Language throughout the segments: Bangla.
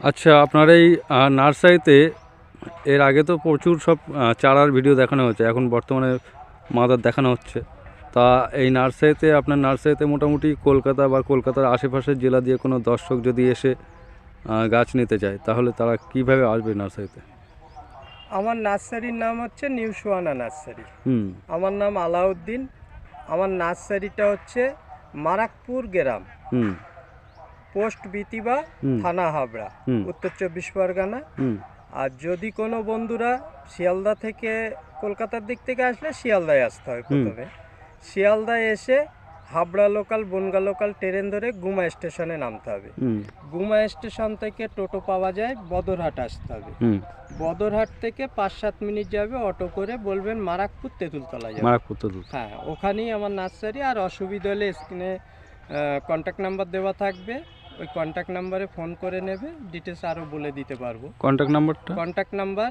আচ্ছা আপনার এই নার্সারিতে এর আগে তো প্রচুর সব চারার ভিডিও দেখানো হচ্ছে এখন বর্তমানে মাদার দেখানো হচ্ছে। তা এই নার্সারিতে আপনার নার্সারিতে মোটামুটি কলকাতা বা কলকাতার আশেপাশের জেলা দিয়ে কোনো দর্শক যদি এসে গাছ নিতে চায় তাহলে তারা কীভাবে আসবে নার্সারিতে? আমার নার্সারির নাম হচ্ছে নিউ সোয়ানা নার্সারি। হুম। আমার নাম আলাউদ্দিন। আমার নার্সারিটা হচ্ছে মারাকপুর গ্রাম। হুম। পোস্ট বিতিবা। থানা হাবড়া উত্তর চব্বিশ পরগনা। আর যদি কোনো বন্ধুরা শিয়ালদা থেকে কলকাতার দিক থেকে আসলে শিয়ালদায় আসতে হয় প্রথমে। শিয়ালদায় এসে Habra local Bongaon local train ধরে গুমা স্টেশনে নামতে হবে। গুমা স্টেশন থেকে টোটো পাওয়া যায় বদরহাট আসতে হবে। বদরহাট থেকে পাঁচ সাত মিনিট যাবে অটো করে বলবেন মারাকপুর তেঁতুলতলা যাবে। মারাকপুর হ্যাঁ ওখানেই আমার নার্সারি আর অসুবিধা হলে স্ক্রিনে কন্ট্যাক্ট নাম্বার দেওয়া থাকবে। ওই কন্ট্যাক্ট নাম্বারে ফোন করে নেবে ডিটেলস আরও বলে দিতে পারব। কন্ট্যাক্ট নাম্বারটা কন্ট্যাক্ট নাম্বার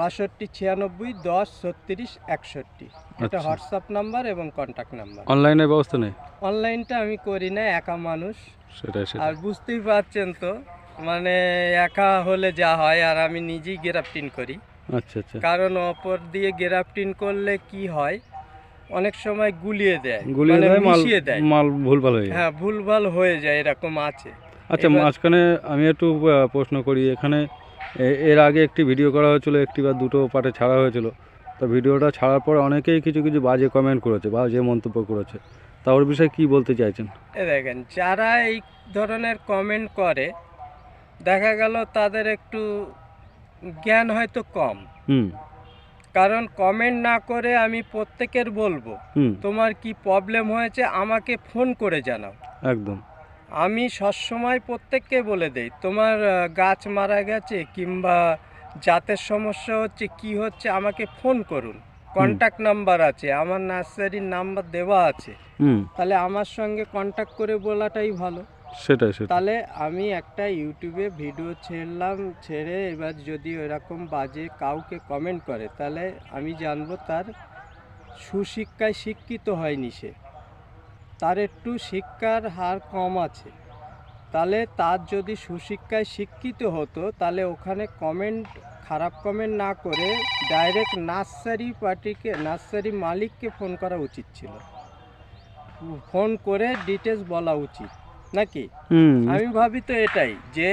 বাষট্টি ছিয়ানব্বই দশ ছত্রিশ একষট্টি। এটা আচ্ছা। হোয়াটসঅ্যাপ নাম্বার এবং কন্ট্যাক্ট নাম্বার অনলাইনের ব্যবস্থা নেই? অনলাইনটা আমি করি না একা মানুষ। সেটাই আর বুঝতেই পারছেন তো মানে একা হলে যা হয় আর আমি নিজেই গ্রাফটিং করি। আচ্ছা আচ্ছা। কারণ অপর দিয়ে গ্রাফটিং করলে কি হয় অনেক সময় গুলিয়ে দেয় গুলিয়ে মানে দেয় মাল মিশিয়ে দেয়। মাল ভুলভাল হয়ে যায়। হ্যাঁ ভুলভাল হয়ে যায় এরকম আছে। আচ্ছা মাঝখানে আমি একটু প্রশ্ন করি এখানে এর আগে একটি ভিডিও করা হয়েছিল একটি বা দুটো পার্টে ছাড়া হয়েছিল। তো ভিডিওটা ছাড়ার পর অনেকেই কিছু কিছু বাজে কমেন্ট করেছে বাজে মন্তব্য করেছে। তা ওর বিষয়ে কি বলতে চাইছেন? এ দেখেন যারা এই ধরনের কমেন্ট করে দেখা গেল তাদের একটু জ্ঞান হয়তো কম। হুম। কারণ কমেন্ট না করে আমি প্রত্যেকের বলব তোমার কি প্রবলেম হয়েছে আমাকে ফোন করে জানাও। একদম। আমি সবসময় প্রত্যেককে বলে দেই তোমার গাছ মারা গেছে কিংবা জাতের সমস্যা হচ্ছে কি হচ্ছে আমাকে ফোন করুন। কন্ট্যাক্ট নাম্বার আছে আমার নার্সারির নাম্বার দেওয়া আছে। তাহলে আমার সঙ্গে কন্ট্যাক্ট করে বলাটাই ভালো। সেটাই তাহলে আমি একটা ইউটিউবে ভিডিও ছেড়লাম, ছেড়ে এবার যদি এরকম বাজে কাউকে কমেন্ট করে, তাহলে আমি জানব তার সুশিক্ষায় শিক্ষিত হয়নি সে। তার একটু শিক্ষার হার কম আছে। তাহলে তার যদি সুশিক্ষায় শিক্ষিত হতো, তাহলে ওখানে কমেন্ট খারাপ কমেন্ট না করে ডাইরেক্ট নার্সারি পার্টিকে, নার্সারি মালিককে ফোন করা উচিত ছিল। ফোন করে ডিটেলস বলা উচিত। নাকি? আমি ভাবি তো এটাই যে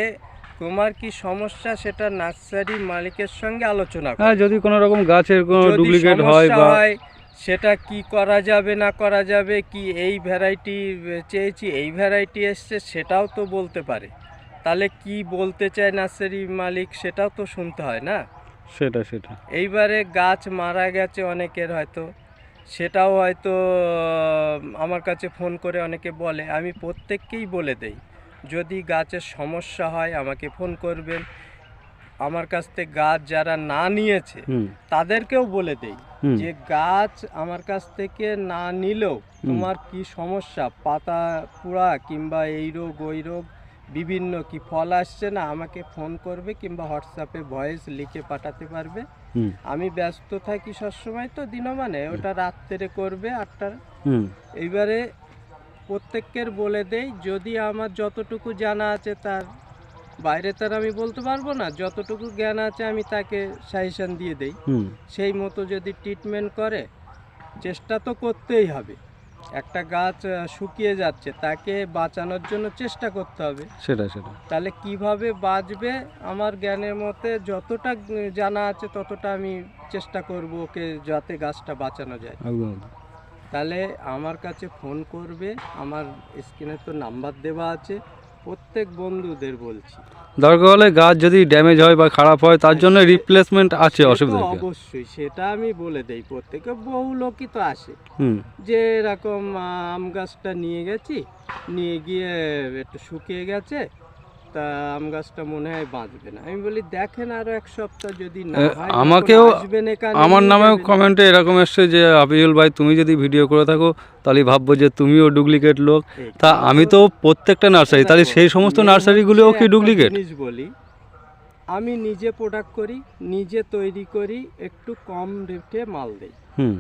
তোমার কি সমস্যা সেটা নার্সারি মালিকের সঙ্গে আলোচনা করো। হ্যাঁ যদি কোনো রকম গাছের কোনো ডুপ্লিকেট হয় বা সেটা কি করা যাবে না করা যাবে কি এই ভ্যারাইটি চেয়েছি এই ভ্যারাইটি এসছে সেটাও তো বলতে পারে। তাহলে কি বলতে চায় নার্সারি মালিক সেটাও তো শুনতে হয় না? সেটা সেটা। এইবারে গাছ মারা গেছে অনেকের হয়তো। সেটাও হয়তো আমার কাছে ফোন করে অনেকে বলে। আমি প্রত্যেককেই বলে দেই যদি গাছের সমস্যা হয় আমাকে ফোন করবেন। আমার কাছ থেকে গাছ যারা না নিয়েছে তাদেরকেও বলে দেই যে গাছ আমার কাছ থেকে না নিলেও তোমার কি সমস্যা? পাতা পুরা কিংবা এই রোগ ওই রোগ বিভিন্ন কি ফল আসছে না? আমাকে ফোন করবে কিংবা হোয়াটসঅ্যাপে ভয়েস লিখে পাঠাতে পারবে। আমি ব্যস্ত থাকি সবসময় তো দিনমানে ওটা রাত্রে করবে আটটার। এইবারে প্রত্যেকের বলে দেই যদি আমার যতটুকু জানা আছে তার বাইরে তার আমি বলতে পারব না যতটুকু জ্ঞান আছে আমি তাকে সাজেশন দিয়ে দেই। হুম। সেই মতো যদি ট্রিটমেন্ট করে চেষ্টা তো করতেই হবে। একটা গাছ শুকিয়ে যাচ্ছে তাকে বাঁচানোর জন্য চেষ্টা করতে হবে। সেটা সেটা। তাহলে কীভাবে বাঁচবে? আমার জ্ঞানের মতে যতটা জানা আছে ততটা আমি চেষ্টা করব ওকে যাতে গাছটা বাঁচানো যায়। তাহলে আমার কাছে ফোন করবে আমার স্ক্রিনে তো নাম্বার দেওয়া আছে। প্রত্যেক বন্ধুদের বলছি। দরকার হলে গাছ যদি ড্যামেজ হয় বা খারাপ হয় তার জন্য রিপ্লেসমেন্ট আছে অসুবিধা নেই। অবশ্যই সেটা আমি বলে দেই প্রত্যেকে বহু লোকই তো আসে। হুম। যে এরকম আম গাছটা নিয়ে গেছি নিয়ে গিয়ে একটু শুকিয়ে গেছে তা আম গাছটা মনে হয় বাঁচবে না। আমি বলি দেখেন আরও এক সপ্তাহ যদি না আমাকেও আমার নামেও কমেন্টে এরকম এসছে যে আবিউল ভাই তুমি যদি ভিডিও করে থাকো তাহলে ভাববো যে তুমিও ডুপ্লিকেট লোক। তা আমি তো প্রত্যেকটা নার্সারি তাহলে সেই সমস্ত নার্সারিগুলোও কি ডুপ্লিকেট বলি আমি নিজে প্রোডাক্ট করি নিজে তৈরি করি একটু কম রেটে মাল দেই। হুম।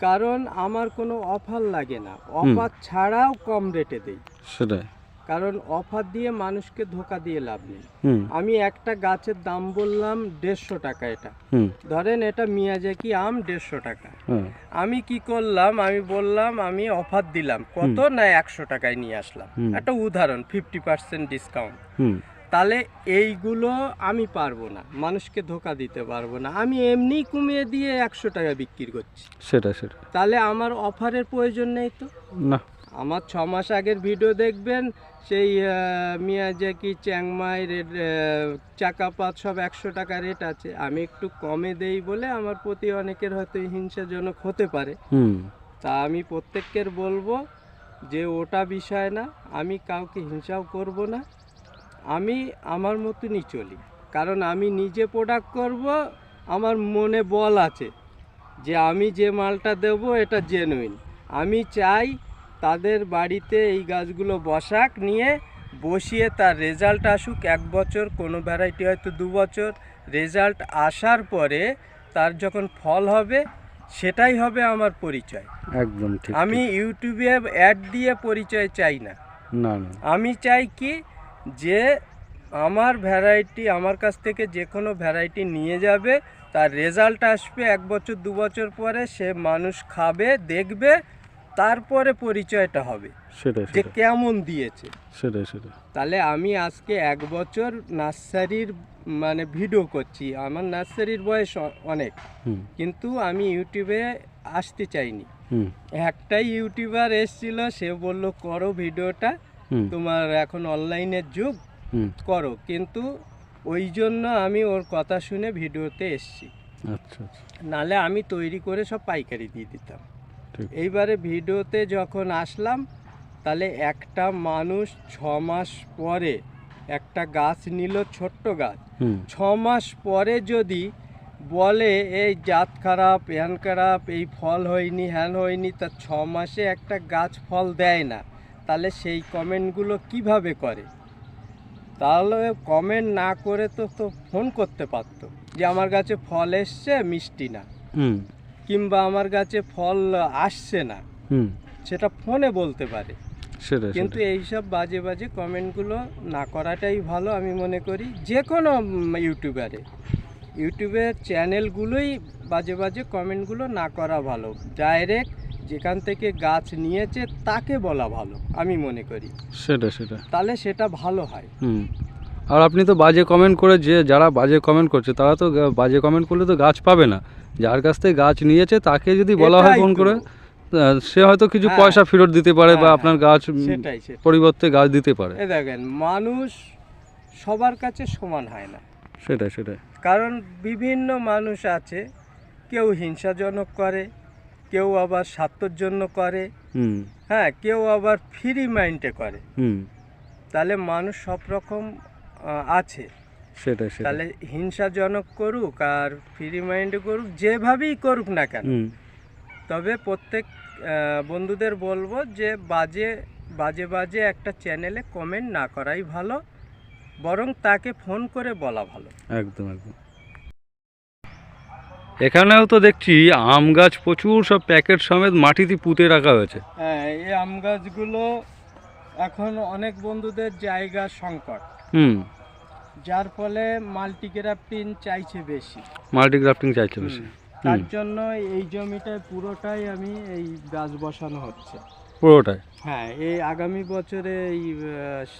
কারণ আমার কোনো অফার লাগে না। অফার ছাড়াও কম রেটে দেই। সেটাই। কারণ অফার দিয়ে মানুষকে ধোকা দিয়ে লাভ নেই। আমি একটা গাছের দাম বললাম দেড়শো টাকা এটা। ধরেন এটা মিয়াজাকি আম দেড়শো টাকা। আমি কি করলাম? আমি বললাম আমি অফার দিলাম। কত না একশো টাকায় নিয়ে আসলাম। একটা উদাহরণ ফিফটি পার্সেন্ট ডিসকাউন্ট তাহলে এইগুলো আমি পারব না। মানুষকে ধোকা দিতে পারব না। আমি এমনি কমিয়ে দিয়ে একশো টাকা বিক্রি করছি। সেটা সেটা তাহলে আমার অফারের প্রয়োজন নেই তো? না। আমার ছ মাস আগের ভিডিও দেখবেন সেই মিয়াজাকি চ্যাংমাই রেড চাকাপাত সব একশো টাকা রেট আছে। আমি একটু কমে দেই বলে আমার প্রতি অনেকের হয়তো হিংসাজনক হতে পারে। হুম। তা আমি প্রত্যেকের বলব যে ওটা বিষয় না আমি কাউকে হিংসাও করব না। আমি আমার মতনই চলি। কারণ আমি নিজে প্রোডাক্ট করব আমার মনে বল আছে যে আমি যে মালটা দেব এটা জেনুইন আমি চাই তাদের বাড়িতে এই গাছগুলো বসাক নিয়ে বসিয়ে তার রেজাল্ট আসুক এক বছর কোনো ভ্যারাইটি হয়তো দু বছর। রেজাল্ট আসার পরে তার যখন ফল হবে সেটাই হবে আমার পরিচয়। একদম ঠিক আমি ইউটিউবে অ্যাড দিয়ে পরিচয় চাই না। না না। আমি চাই কি যে আমার ভ্যারাইটি আমার কাছ থেকে যে কোনো ভ্যারাইটি নিয়ে যাবে তার রেজাল্ট আসবে এক বছর দু বছর পরে সে মানুষ খাবে দেখবে তারপরে পরিচয়টা হবে সেটাই যে কেমন দিয়েছে। সেটাই সেটাই। তাহলে আমি আজকে এক বছর নার্সারির মানে ভিডিও করছি। আমার নার্সারির বয়স অনেক। কিন্তু আমি ইউটিউবে আসতে চাইনি। একটাই ইউটিউবার এসছিল সে বলল করো ভিডিওটা। তোমার এখন অনলাইনের যুগ। করো। কিন্তু ওই জন্য আমি ওর কথা শুনে ভিডিওতে এসছি। আচ্ছা আচ্ছা। নালে আমি তৈরি করে সব পাইকারি দিয়ে দিতাম। এইবারে ভিডিওতে যখন আসলাম তাহলে একটা মানুষ ছ মাস পরে একটা গাছ নিল ছোট্ট গাছ। ছ মাস পরে যদি বলে এই জাত খারাপ হ্যান খারাপ এই ফল হয়নি হ্যান হয়নি তা ছ মাসে একটা গাছ ফল দেয় না। তাহলে সেই কমেন্টগুলো কীভাবে করে? তাহলে কমেন্ট না করে তো তো ফোন করতে পারতো যে আমার কাছে ফল এসছে মিষ্টি না। কিংবা আমার কাছে ফল আসছে না হুম। সেটা ফোনে বলতে পারে। কিন্তু এইসব বাজে বাজে কমেন্টগুলো না করাটাই ভালো আমি মনে করি যে কোনো ইউটিউবারে। ইউটিউবের চ্যানেলগুলোই বাজে বাজে কমেন্টগুলো না করা ভালো। ডাইরেক্ট যেখান থেকে গাছ নিয়েছে তাকে বলা ভালো আমি মনে করি। সেটা সেটা তাহলে সেটা ভালো হয়। হুম। আর আপনি তো বাজে কমেন্ট করে যে যারা বাজে কমেন্ট করছে তারা তো বাজে কমেন্ট করলে তো গাছ পাবে না। যার কাছ থেকে গাছ নিয়েছে তাকে যদি বলা হয় ফোন করে সে হয়তো কিছু হ্যাঁ। পয়সা ফেরত দিতে পারে বা হ্যাঁ, আপনার গাছ সেটাই সেটাই। পরিবর্তে গাছ দিতে পারে। দেখেন মানুষ সবার কাছে সমান হয় না। সেটাই সেটাই। কারণ বিভিন্ন মানুষ আছে কেউ হিংসাজনক করে কেউ আবার স্বার্থর জন্য করে হ্যাঁ কেউ আবার ফ্রি মাইন্ডে করে। হুম। তাহলে মানুষ সব রকম আছে। সেটাই তাহলে হিংসাজনক করুক আর ফ্রি মাইন্ডে করুক যেভাবেই করুক না কেন। তবে প্রত্যেক বন্ধুদের বলব যে বাজে বাজে বাজে একটা চ্যানেলে কমেন্ট না করাই ভালো বরং তাকে ফোন করে বলা ভালো। একদম একদম। এখানেও তো দেখছি আম গাছ প্রচুর সব প্যাকেট সমেত মাটিতে পুঁতে রাখা হয়েছে। হ্যাঁ এই আম গাছগুলো এখন অনেক বন্ধুদের জায়গা সংকট। হুম। যার ফলে মাল্টিগ্রাফটিং চাইছে বেশি। মাল্টিগ্রাফটিং চাইছে বেশি। তার জন্য এই জমিটায় পুরোটাই আমি এই গাছ বসানো হচ্ছে। পুরোটাই? হ্যাঁ এই আগামী বছরে এই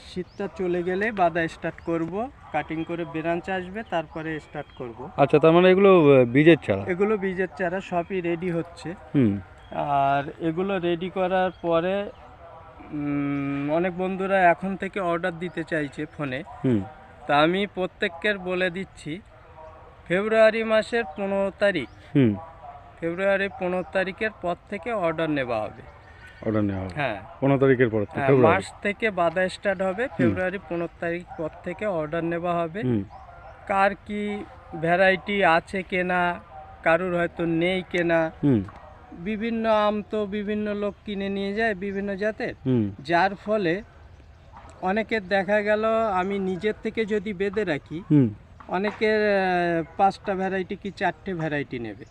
শীতটা চলে গেলে বাদা স্টার্ট করব। কাটিং করে ব্রাঞ্চ আসবে তারপরে স্টার্ট করব। আচ্ছা তার মানে এগুলো বীজের চারা? এগুলো বীজের চারা সবই রেডি হচ্ছে। হুম। আর এগুলো রেডি করার পরে অনেক বন্ধুরা এখন থেকে অর্ডার দিতে চাইছে ফোনে হুম। তা আমি প্রত্যেককের বলে দিচ্ছি ফেব্রুয়ারি মাসের পনেরো তারিখ। হুম। ফেব্রুয়ারি পনেরো তারিখের পর থেকে অর্ডার নেওয়া হবে। অর্ডার নেওয়া হবে। হ্যাঁ। পনেরো তারিখের পর থেকে হ্যাঁ, মার্চ থেকে বাধা স্টার্ট হবে ফেব্রুয়ারি পনেরো তারিখ পর থেকে অর্ডার নেওয়া হবে। কার কি ভ্যারাইটি আছে কেনা কারুর হয়তো নেই কেনা বিভিন্ন আম তো বিভিন্ন লোক কিনে নিয়ে যায় বিভিন্ন জাতের। হুম। যার ফলে অনেকের দেখা গেল আমি নিজের থেকে যদি বেঁধে রাখি অনেকের পাঁচটা ভ্যারাইটি কি চারটে ভ্যারাইটি নেবে।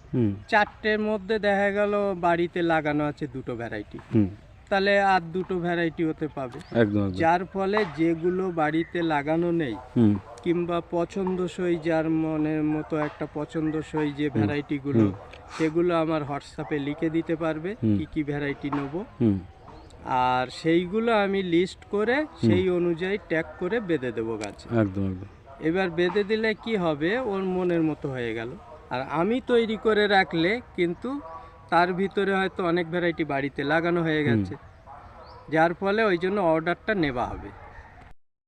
চারটের মধ্যে দেখা গেল বাড়িতে লাগানো আছে দুটো ভ্যারাইটি হুম। তাহলে আর দুটো ভ্যারাইটি হতে পাবে। যার ফলে যেগুলো বাড়িতে লাগানো নেই কিংবা পছন্দসই যার মনের মতো একটা পছন্দসই যে ভ্যারাইটিগুলো সেগুলো আমার হোয়াটসঅ্যাপে লিখে দিতে পারবে। কি কি ভ্যারাইটি নেব। আর সেইগুলো আমি লিস্ট করে সেই অনুযায়ী ট্যাগ করে বেঁধে দেবো গাছে। একদম একদম। এবার বেঁধে দিলে কি হবে? ওর মনের মতো হয়ে গেল। আর আমি তৈরি করে রাখলে কিন্তু তার ভিতরে হয়তো অনেক ভ্যারাইটি বাড়িতে লাগানো হয়ে গেছে। যার ফলে ওই জন্য অর্ডারটা নেওয়া হবে।